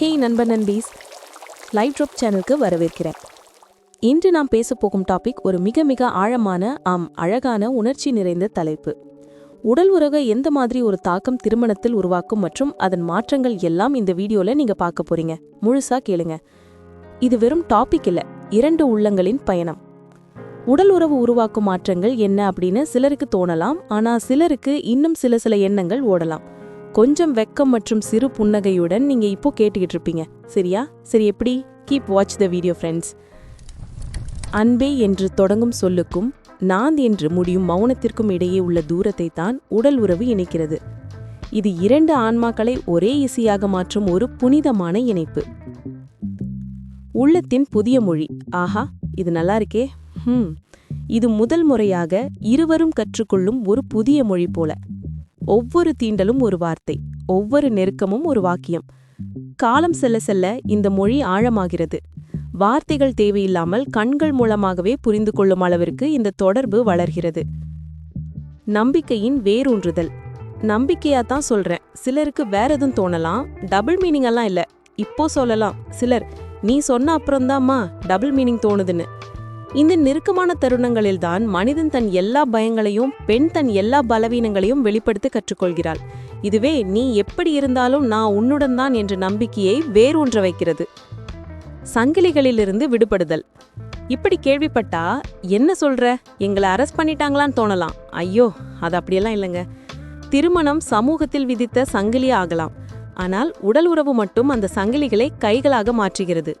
Hey நண்பன் நண்பீஸ். Live drop சேனலுக்கு வரவேற்கிறேன். இன்று நாம் பேசப்போகும் டாபிக் ஒரு மிக மிக ஆழமான ஆம் அழகான உணர்ச்சி நிறைந்த தலைப்பு. உடல் உறவை எந்த மாதிரி ஒரு தாக்கம் திருமணத்தில் உருவாக்கும் மற்றும் அதன் மாற்றங்கள் எல்லாம் இந்த வீடியோவில் நீங்கள் பார்க்க போறீங்க. முழுசா கேளுங்க. இது வெறும் டாபிக் இல்லை இரண்டு உள்ளங்களின் பயணம். உடல் உறவு உருவாக்கும் மாற்றங்கள் என்ன அப்படின்னு சிலருக்கு தோணலாம் ஆனால் சிலருக்கு இன்னும் சில சில எண்ணங்கள் ஓடலாம். கொஞ்சம் வெக்கம் மற்றும் சிறு புன்னகையுடன் நீங்க இப்போ கேட்டுக்கிட்டு இருப்பீங்க. சரியா? சரி எப்படி? Keep watch the video friends அன்பே என்று தொடங்கும் சொல்லுக்கும் நான் என்று முடியும் மௌனத்திற்கும் இடையே உள்ள தூரத்தை தான் உடல் உறவு இணைக்கிறது. இது இரண்டு ஆன்மாக்களை ஒரே இசையாக மாற்றும் ஒரு புனிதமான இணைப்பு. உள்ளத்தின் புதிய மொழி. ஆஹா இது நல்லா இருக்கே. ஹம். இது முதல் முறையாக இருவரும் கற்றுக்கொள்ளும் ஒரு புதிய மொழி போல. ஒவ்வொரு தீண்டலும் ஒரு வார்த்தை ஒவ்வொரு நெருக்கமும் ஒரு வாக்கியம். காலம் செல்ல செல்ல இந்த மொழி ஆழமாகிறது. வார்த்தைகள் தேவையில்லாமல் கண்கள் மூலமாகவே புரிந்து கொள்ளும் அளவிற்கு இந்த தொடர்பு வளர்கிறது. நம்பிக்கையின் வேரூன்றுதல். நம்பிக்கையா தான் சொல்றேன். சிலருக்கு வேற எதுவும் தோணலாம். டபுள் மீனிங் எல்லாம் இல்ல. இப்போ சொல்லலாம். சிலர் நீ சொன்ன அப்புறம்தாம்மா டபுள் மீனிங் தோணுதுன்னு. இந்த நெருக்கமான தருணங்களில்தான் மனிதன் தன் எல்லா பயங்களையும் பெண் தன் எல்லா பலவீனங்களையும் வெளிப்படுத்த கற்றுக்கொள்கிறாள். இதுவே நீ எப்படி இருந்தாலும் நான் உன்னுடன் தான் என்ற நம்பிக்கையை வேரூன்ற வைக்கிறது. சங்கிலிகளிலிருந்து விடுபடுதல். இப்படி கேள்விப்பட்டா என்ன சொல்ற? எங்களை அரெஸ்ட் பண்ணிட்டாங்களான்னு தோணலாம். ஐயோ அது அப்படியெல்லாம் இல்லைங்க. திருமணம் சமூகத்தில் விதித்த சங்கிலி ஆகலாம். ஆனால் உடல் உறவு மட்டும் அந்த சங்கிலிகளை கைகளாக மாற்றுகிறது.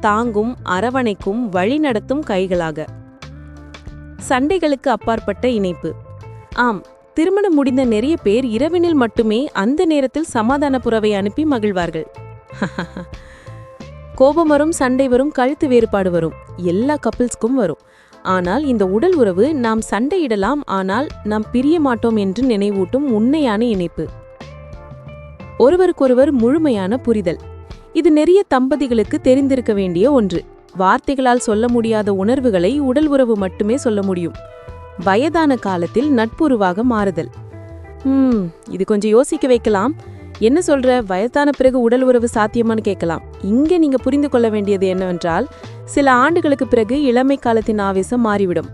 தாங்கும் அரவணைக்கும் வழிநடத்தும் கைகளாக. சண்டைகளுக்கு அப்பாற்பட்ட இணைப்பு. ஆம் திருமணம் முடிந்த நிறைய பேர் இரவினில் மட்டுமே அந்த நேரத்தில் சமாதான புறவை அனுப்பி மகிழ்வார்கள். கோபம் வரும் சண்டை வரும் கழுத்து வேறுபாடு வரும். எல்லா கப்பிள்ஸ்க்கும் வரும். ஆனால் இந்த உடல் உறவு நாம் சண்டையிடலாம் ஆனால் நாம் பிரிய மாட்டோம் என்று நினைவூட்டும் உண்மையான இணைப்பு. ஒருவருக்கொருவர் முழுமையான புரிதல். இது நிறைய தம்பதிகளுக்கு தெரிந்திருக்க வேண்டிய ஒன்று. வார்த்தைகளால் சொல்ல முடியாத உணர்வுகளை உடல் உறவு மட்டுமே சொல்ல முடியும். வயதான காலத்தில் நட்புருவாக மாறுதல். ம் இது கொஞ்சம் யோசிக்க வைக்கலாம். என்ன சொல்ற? வயதான பிறகு உடல் உறவு சாத்தியமானு கேட்கலாம். இங்கே நீங்க புரிந்து கொள்ள வேண்டியது என்னவென்றால் சில ஆண்டுகளுக்கு பிறகு இளமை காலத்தின் ஆவேசம் மாறிவிடும்.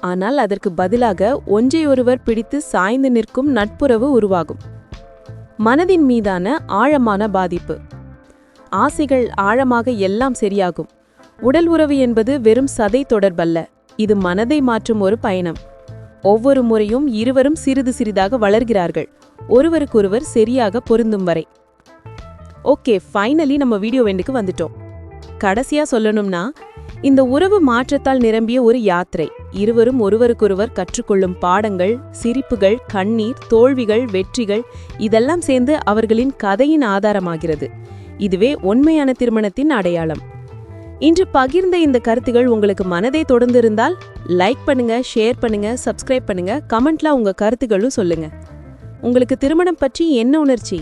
ஆனால் அதற்கு பதிலாக ஒன்றையொருவர் பிடித்து சாய்ந்து நிற்கும் நட்புறவு உருவாகும். மனதின் மீதான ஆழமான பாதிப்பு. ஆசைகள் ஆழமாக எல்லாம் சரியாகும். உடல் உறவு என்பது வெறும் சதை தொடர்பல்ல. இது மனதை மாற்றும் ஒரு பயணம். ஒவ்வொரு முறையும் இருவரும் சிறிது சிறிதாக வளர்கிறார்கள். ஒருவருக்கொருவர் சரியாக பொருந்தும் வரை. ஓகே ஃபைனலி நம்ம வீடியோ வெண்டுக்கு வந்துட்டோம். கடைசியா சொல்லணும்னா இந்த உறவு மாற்றத்தால் நிரம்பிய ஒரு யாத்திரை. இருவரும் ஒருவருக்கொருவர் கற்றுக்கொள்ளும் பாடங்கள் சிரிப்புகள் கண்ணீர் தோல்விகள் வெற்றிகள் இதெல்லாம் சேர்ந்து அவர்களின் கதையின் ஆதாரமாகிறது. இதுவே உண்மையான திருமணத்தின் அடையாளம். இன்று பகிர்ந்த இந்த கருத்துகள் உங்களுக்கு மனதை தொடர்ந்திருந்தால் லைக் பண்ணுங்க ஷேர் பண்ணுங்க சப்ஸ்கிரைப் பண்ணுங்க கமெண்ட்ல உங்க கருத்துகளும் சொல்லுங்க. உங்களுக்கு திருமணம் பற்றி என்ன உணர்ச்சி?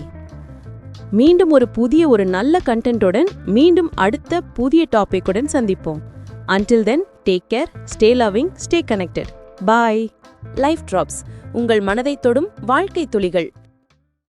மீண்டும் ஒரு புதிய ஒரு நல்ல கண்டென்ட்டுடன் மீண்டும் அடுத்த புதிய டாபிக்குடன் சந்திப்போம். Until then take care stay loving stay connected bye life drops உங்கள் மனதை தொடும் வாழ்க்கை துளிகள்.